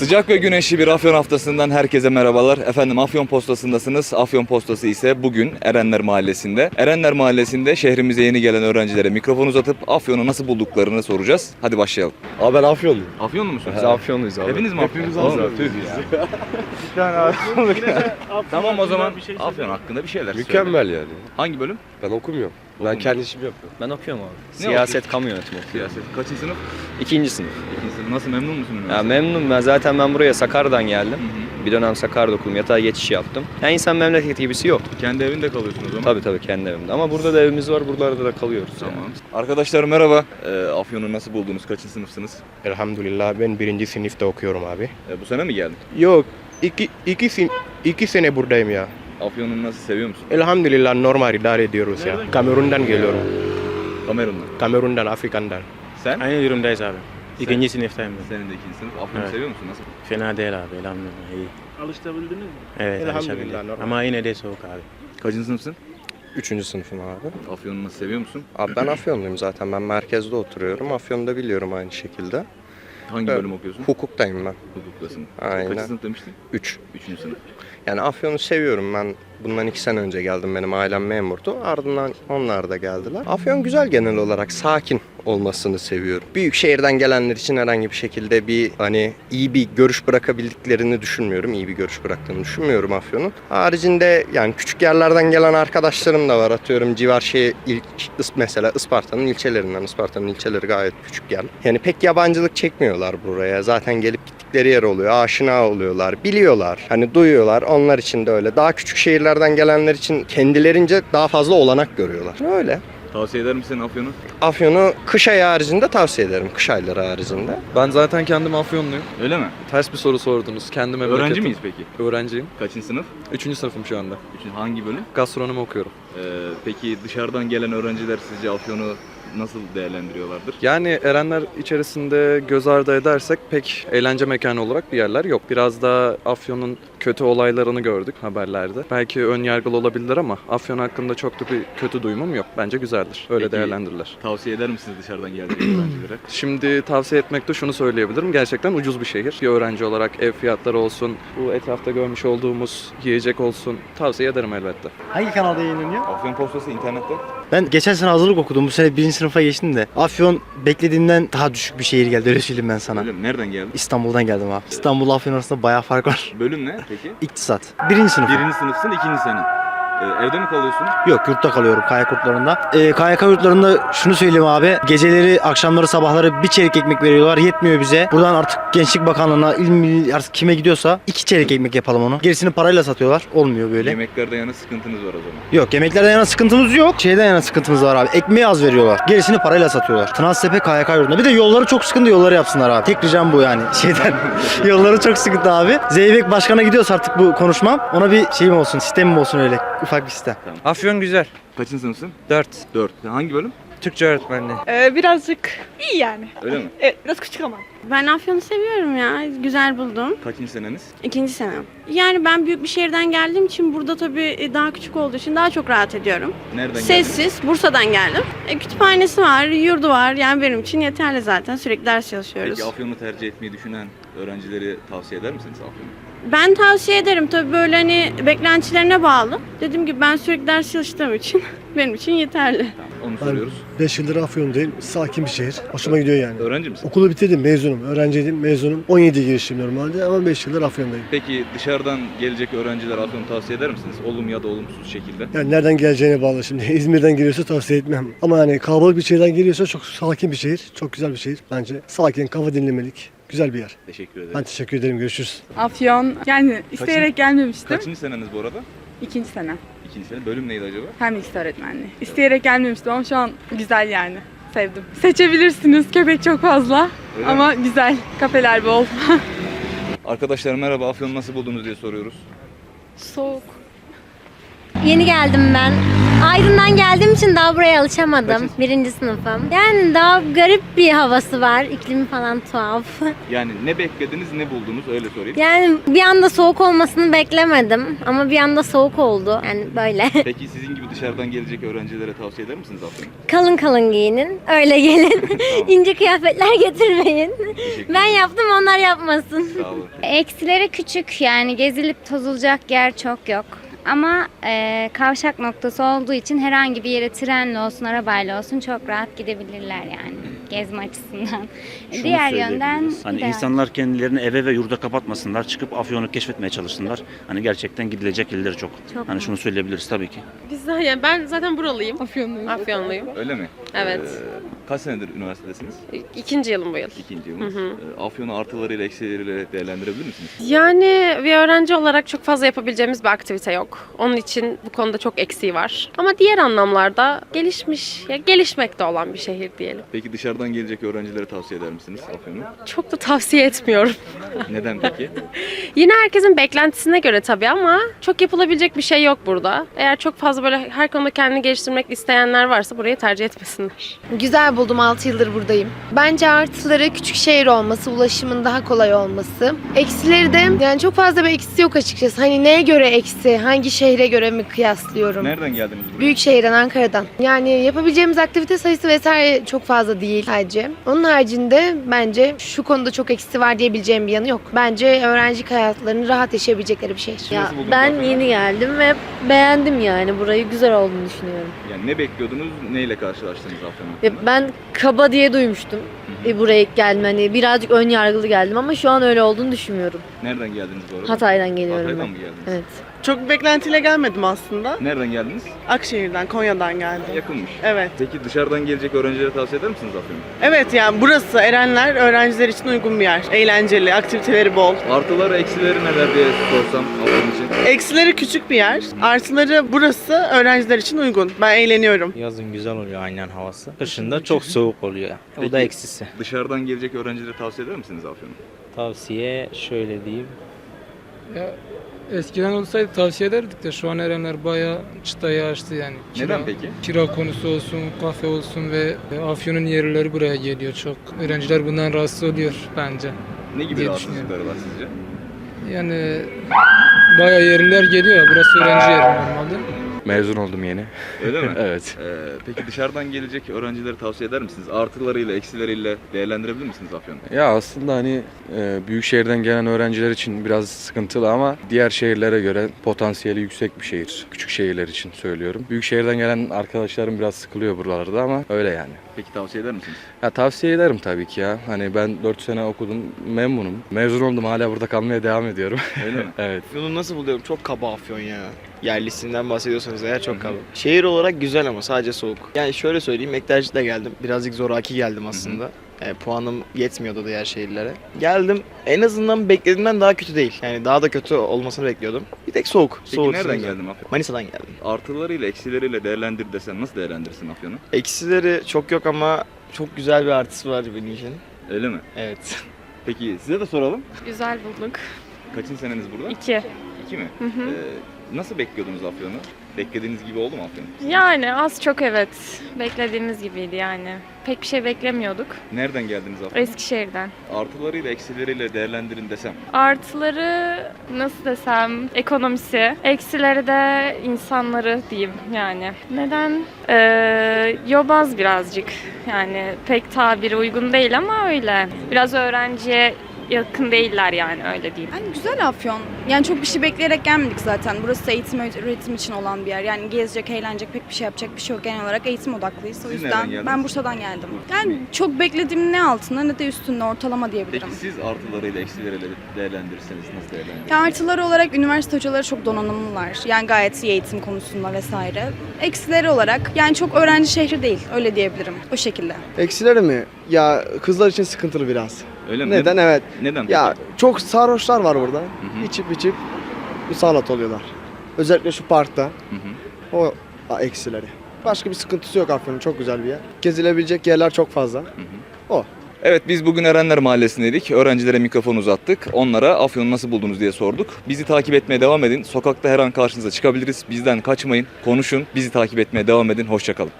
Sıcak ve güneşli bir Afyon haftasından herkese merhabalar. Efendim Afyon Postası'ndasınız. Afyon Postası ise bugün Erenler Mahallesi'nde. Erenler Mahallesi'nde şehrimize yeni gelen öğrencilere mikrofon uzatıp Afyon'u nasıl bulduklarını soracağız. Hadi başlayalım. Abi ben Afyonluyum. Afyonlu musunuz? Biz Afyonluyuz abi. Hepiniz mi Afyonluyuz? Oğlum, tüh ya. Bir tane Afyonlu. tamam o zaman Afyon hakkında bir şeyler söyle. Mükemmel yani. Hangi bölüm? Ben okumuyorum. Ben kendi işimi yapıyorum. Ben okuyorum abi. Ne Siyaset kamu yönetimi okuyorum. Siyaset. Kaçıncı sınıf? İkinci sınıf. İkinci sınıf. Nasıl memnun musun? Ya memnunum ben zaten ben buraya Sakarya'dan geldim. Hı hı. Bir dönem Sakarya'da okudum. Yatağa geçiş yaptım. Yani insan memleketi gibisi yok. Kendi evinde kalıyorsun o zaman. Tabii tabii kendi evimde. Ama burada da evimiz var. Buralarda da kalıyoruz. yani. Tamam. Arkadaşlar merhaba. Ee, Afyon'u nasıl buldunuz? Kaçıncı sınıfsınız? Elhamdülillah ben birinci sınıfta okuyorum abi. Ee, bu sene mi geldin? Yok iki, iki, sin- iki sene buradayım ya. Afyon'u nasıl seviyor musun? Elhamdülillah normal idare ediyoruz ya. Kamerun'dan geliyorum. Kamerun'dan. Kamerun'dan, Afrika'dan. Sen? Aynı durumdayız abi. İkinci sınıftayım ben. Senin de ikinci sınıf. Afyon'u Evet. seviyor musun? Nasıl? Fena değil abi elhamdülillah iyi. Alıştabildiniz mi? Evet Elhamdülillah, normal. Ama yine de soğuk abi. Kaçıncı sınıfsın? Üçüncü sınıfım abi. Afyon'u nasıl seviyor musun? Abi ben Afyonluyum zaten. Ben merkezde oturuyorum. Afyon'da biliyorum aynı şekilde. Hangi Evet. bölüm okuyorsun? Hukuktayım ben. Hukuktasın. Aynen. Kaçıncı sınıf demiştin? Üç. Üçüncü sınıf. Yani Afyon'u seviyorum ben. Bundan iki sene önce geldim. Benim ailem memurdu. Ardından onlar da geldiler. Afyon güzel genel olarak. Sakin olmasını seviyorum. Büyük şehirden gelenler için herhangi bir şekilde bir hani iyi bir görüş bırakabildiklerini düşünmüyorum. İyi bir görüş bıraktığını düşünmüyorum Afyon'un. Haricinde yani küçük yerlerden gelen arkadaşlarım da var. Atıyorum civar şey il, Is- mesela Isparta'nın ilçelerinden. Isparta'nın ilçeleri gayet küçük yer. Yani pek yabancılık çekmiyorlar buraya. Zaten gelip yer oluyor. Aşina oluyorlar. Biliyorlar. Hani duyuyorlar. Onlar için de öyle. Daha küçük şehirlerden gelenler için kendilerince daha fazla olanak görüyorlar. Öyle. Tavsiye eder misin Afyon'u? Afyon'u kış ayı haricinde tavsiye ederim. Kış ayları haricinde. Ben zaten kendim Afyonluyum. Öyle mi? Ters bir soru sordunuz. Kendi memleketim. Öğrenci miyiz peki? Öğrenciyim. Kaçıncı sınıf? Üçüncü sınıfım şu anda. Üçüncü. Hangi bölüm? Gastronomi okuyorum. Ee, peki dışarıdan gelen öğrenciler sizce Afyon'u nasıl değerlendiriyorlardır? Yani Erenler içerisinde göz ardı edersek pek eğlence mekanı olarak bir yerler yok. Biraz da Afyon'un kötü olaylarını gördük haberlerde. Belki ön yargılı olabilir ama Afyon hakkında çok da bir kötü duyumum yok. Bence güzeldir. Öyle Peki- değerlendirirler. Tavsiye eder misiniz dışarıdan gelecek öğrencilere? Şimdi tavsiye etmekte şunu söyleyebilirim. Gerçekten ucuz bir şehir. Bir öğrenci olarak ev fiyatları olsun, bu etrafta görmüş olduğumuz yiyecek olsun tavsiye ederim elbette. Hangi kanalda yayınlanıyor? Afyon Postası internette. Ben geçen sene hazırlık okudum. Bu sene birinci sınıfa geçtim de. Afyon beklediğimden daha düşük bir şehir geldi. Öyle söyleyeyim ben sana. Bölüm nereden geldin? İstanbul'dan geldim abi. İstanbul Afyon arasında bayağı fark var. Bölüm ne peki? İktisat. Birinci sınıf. Birinci sınıfsın, ikinci senin. Ee, evde mi kalıyorsun? Yok yurtta kalıyorum KYK yurtlarında. Ee, KYK yurtlarında şunu söyleyeyim abi. Geceleri, akşamları, sabahları bir çeyrek ekmek veriyorlar. Yetmiyor bize. Buradan artık Gençlik Bakanlığı'na, il artık kime gidiyorsa iki çeyrek ekmek yapalım onu. Gerisini parayla satıyorlar. Olmuyor böyle. Yemeklerde yana sıkıntınız var o zaman. Yok yemeklerden yana sıkıntımız yok. Şeyden yana sıkıntımız var abi. Ekmeği az veriyorlar. Gerisini parayla satıyorlar. Tınaztepe KYK yurdunda. Bir de yolları çok sıkıntı yolları yapsınlar abi. Tek ricam bu yani. Şeyden yolları çok sıkıntı abi. Zeybek başkana gidiyorsa artık bu konuşmam. Ona bir şeyim olsun, sistemim olsun öyle. Ufak bir sistem. Afyon güzel. Kaçıncı sınıfsın? 4. Dört. Hangi bölüm? Türkçe öğretmenliği. Ee, birazcık iyi yani. Öyle mi? Evet, biraz küçük ama. Ben Afyon'u seviyorum ya. Güzel buldum. Kaçıncı seneniz? İkinci senem. Yani ben büyük bir şehirden geldiğim için burada tabii e, daha küçük olduğu için daha çok rahat ediyorum. Nereden? Sessiz. Bursa'dan geldim. E, kütüphanesi var, yurdu var. Yani benim için yeterli zaten. Sürekli ders çalışıyoruz. Peki Afyon'u tercih etmeyi düşünen öğrencileri tavsiye eder misiniz Afyon'u? Ben tavsiye ederim tabii böyle hani beklentilerine bağlı. Dediğim gibi ben sürekli ders çalıştığım için benim için yeterli. Tamam, onu soruyoruz. 5 yıldır Afyon'dayım. Sakin bir şehir. Hoşuma gidiyor yani. Öğrenci misin? Okulu bitirdim, mezunum. Öğrenciydim, mezunum. 17 girişim normalde ama 5 yıldır Afyon'dayım. Peki dışarıdan gelecek öğrenciler Afyon'u tavsiye eder misiniz? Olum ya da olumsuz şekilde. Yani nereden geleceğine bağlı şimdi. İzmir'den geliyorsa tavsiye etmem. Ama yani kalabalık bir şehirden geliyorsa çok sakin bir şehir. Çok güzel bir şehir bence. Sakin, kafa dinlemelik. Güzel bir yer. Teşekkür ederim. Ben teşekkür ederim. Görüşürüz. Afyon yani isteyerek gelmemiştim. Kaçıncı seneniz bu arada? İkinci sene. İkinci sene. Bölüm neydi acaba? Hem ilk öğretmenliği. İsteyerek gelmemiştim ama şu an güzel yani. Sevdim. Seçebilirsiniz. Köpek çok fazla. Öyle mi? ama güzel. Kafeler bol. Arkadaşlar merhaba Afyon'u nasıl buldunuz diye soruyoruz. Soğuk. Yeni geldim ben. Aydın'dan geldiğim için daha buraya alışamadım. Kaçıncı? Birinci sınıfım. Yani daha garip bir havası var. İklimi falan tuhaf. Yani ne beklediniz ne buldunuz öyle sorayım. Yani bir anda soğuk olmasını beklemedim. Ama bir anda soğuk oldu. Yani böyle. Peki sizin gibi dışarıdan gelecek öğrencilere tavsiye eder misiniz Afyon'u? kalın kalın giyinin. Öyle gelin. İnce kıyafetler getirmeyin. Ben yaptım onlar yapmasın. Sağ olun. Eksileri küçük yani gezilip tozulacak yer çok yok. Ama e, kavşak noktası olduğu için herhangi bir yere trenle olsun, arabayla olsun çok rahat gidebilirler yani gezme açısından. Şunu Diğer yönden. Hani ideal. insanlar kendilerini eve ve yurda kapatmasınlar. Çıkıp Afyon'u keşfetmeye çalışsınlar. Hani gerçekten gidilecek yerleri çok. Çok Hani şunu söyleyebiliriz tabii ki. Biz yani ben zaten buralıyım. Afyonluyum. Afyonluyum. Öyle mi? Evet. Ee, kaç senedir üniversitedesiniz? İkinci yılım bu yıl. İkinci yılınız. Ee, Afyon'u artılarıyla eksileriyle değerlendirebilir misiniz? Yani bir öğrenci olarak çok fazla yapabileceğimiz bir aktivite yok. Onun için bu konuda çok eksiği var. Ama diğer anlamlarda gelişmiş, ya gelişmekte olan bir şehir diyelim. Peki dışarıdan gelecek öğrencilere tavsiye eder misiniz Afyon'u? Çok da tavsiye etmiyorum. Neden peki? Yine herkesin beklentisine göre tabii ama çok yapılabilecek bir şey yok burada. Eğer çok fazla böyle her konuda kendini geliştirmek isteyenler varsa burayı tercih etmesinler. Güzel buldum 6 yıldır buradayım. Bence artıları küçük şehir olması, ulaşımın daha kolay olması. Eksileri de yani çok fazla bir eksisi yok açıkçası. Hani neye göre eksi, hangi şehre göre mi kıyaslıyorum? Nereden geldiniz buraya? Büyük şehirden, Ankara'dan. Yani yapabileceğimiz aktivite sayısı vesaire çok fazla değil sadece. Onun haricinde bence şu konuda çok eksisi var diyebileceğim bir yanı yok. Bence öğrenci hayatlarını rahat yaşayabilecekleri bir şehir. Nasıl buldunuz Afyon'u? geldim ve beğendim yani. Burayı güzel olduğunu düşünüyorum. Yani ne bekliyordunuz, neyle karşılaştınız Afyon'u? ben kaba diye duymuştum. hı. buraya ilk geldim. Hani birazcık ön yargılı geldim ama şu an öyle olduğunu düşünmüyorum. Nereden geldiniz bu arada? Hatay'dan Hatay'dan mı geldiniz? Evet. Çok beklentiyle gelmedim aslında. Nereden geldiniz? Akşehir'den, Konya'dan geldim. Yakınmış. Evet. Peki dışarıdan gelecek öğrencilere tavsiye eder misiniz Afyon'u? Evet yani burası Erenler öğrenciler için uygun bir yer. Eğlenceli, aktiviteleri bol. Artıları, eksileri neler diye sorsam Afyon için. Eksileri küçük bir yer. Artıları burası öğrenciler için uygun. Ben eğleniyorum. Yazın güzel oluyor aynen havası. Kışında çok soğuk oluyor. O da eksisi. Dışarıdan gelecek öğrencilere tavsiye eder misiniz Afyon'u? Tavsiye şöyle diyeyim. Eskiden olsaydı tavsiye ederdik de şu an Erenler bayağı çıtayı açtı yani. Neden peki? Kira konusu olsun, kafe olsun ve Afyon'un yerlileri buraya geliyor çok. Öğrenciler bundan rahatsız oluyor bence. Ne gibi rahatsızlıkları var sizce? Yani bayağı yerliler geliyor ya, burası öğrenci yeri normalde. Mezun oldum yeni. Öyle mi? Evet. Ee, peki dışarıdan gelecek öğrencilere tavsiye eder misiniz? Artılarıyla, eksileriyle değerlendirebilir misiniz Afyon'u? Ya aslında hani e, büyük şehirden gelen öğrenciler için biraz sıkıntılı ama diğer şehirlere göre potansiyeli yüksek bir şehir. Küçük şehirler için söylüyorum. Büyük şehirden gelen arkadaşlarım biraz sıkılıyor buralarda ama öyle yani. Peki tavsiye eder misiniz? Ya tavsiye ederim tabii ki ya. Hani ben 4 sene okudum, memnunum. Mezun oldum hala burada kalmaya devam ediyorum. Öyle mi? evet. Afyon'u nasıl buluyorum? Çok kaba Afyon ya. Yerlisinden bahsediyorsanız eğer çok kaba. Şehir olarak güzel ama sadece soğuk. Yani şöyle söyleyeyim, Ektercik'te geldim. Birazcık zoraki geldim aslında. E, puanım yetmiyordu diğer şehirlere. Geldim. En azından beklediğimden daha kötü değil. Yani daha da kötü olmasını bekliyordum. Bir tek soğuk. Peki soğuk nereden geldin Afyon? Manisa'dan geldim. Artılarıyla, eksileriyle değerlendir desen nasıl değerlendirirsin Afyon'u? Eksileri çok yok ama çok güzel bir artısı var benim için. Öyle mi? Evet. Peki size de soralım. Güzel bulduk. Kaçıncı seneniz burada? İki. İki mi? Ee, nasıl bekliyordunuz Afyon'u? Beklediğiniz gibi oldu mu Afyon? Yani az çok evet. Beklediğimiz gibiydi yani. Pek bir şey beklemiyorduk. Nereden geldiniz Afyon? Eskişehir'den. Artılarıyla, eksileriyle değerlendirin desem. Artıları nasıl desem ekonomisi, eksileri de insanları diyeyim yani. Neden? Ee, yobaz birazcık yani pek tabiri uygun değil ama öyle. Biraz öğrenciye yakın değiller yani öyle diyeyim. Yani güzel Afyon. Yani çok bir şey bekleyerek gelmedik zaten. Burası eğitim öğretim için olan bir yer. Yani gezecek, eğlenecek pek bir şey yapacak bir şey yok. Genel olarak eğitim odaklıyız. O Siz yüzden nereden geldiniz? ben Bursa'dan geldim. Yani çok beklediğim ne altında ne de üstünde ortalama diyebilirim. Peki siz artılarıyla, eksileriyle değerlendirirseniz nasıl değerlendirirsiniz? Ya artıları olarak üniversite hocaları çok donanımlılar. Yani gayet iyi eğitim konusunda vesaire. Eksileri olarak yani çok öğrenci şehri değil öyle diyebilirim. O şekilde. Eksileri mi? Ya kızlar için sıkıntılı biraz. Öyle mi? Neden? Evet. Neden? Ya çok sarhoşlar var burada. Hı hı. İçip içip musallat oluyorlar. Özellikle şu parkta. Hı hı. O a, eksileri. Başka bir sıkıntısı yok Afyon'un. Çok güzel bir yer. Gezilebilecek yerler çok fazla. Hı hı. O. Evet biz bugün Erenler Mahallesi'ndeydik. Öğrencilere mikrofon uzattık. Onlara Afyon'u nasıl buldunuz diye sorduk. Bizi takip etmeye devam edin. Sokakta her an karşınıza çıkabiliriz. Bizden kaçmayın. Konuşun. Bizi takip etmeye devam edin. Hoşçakalın.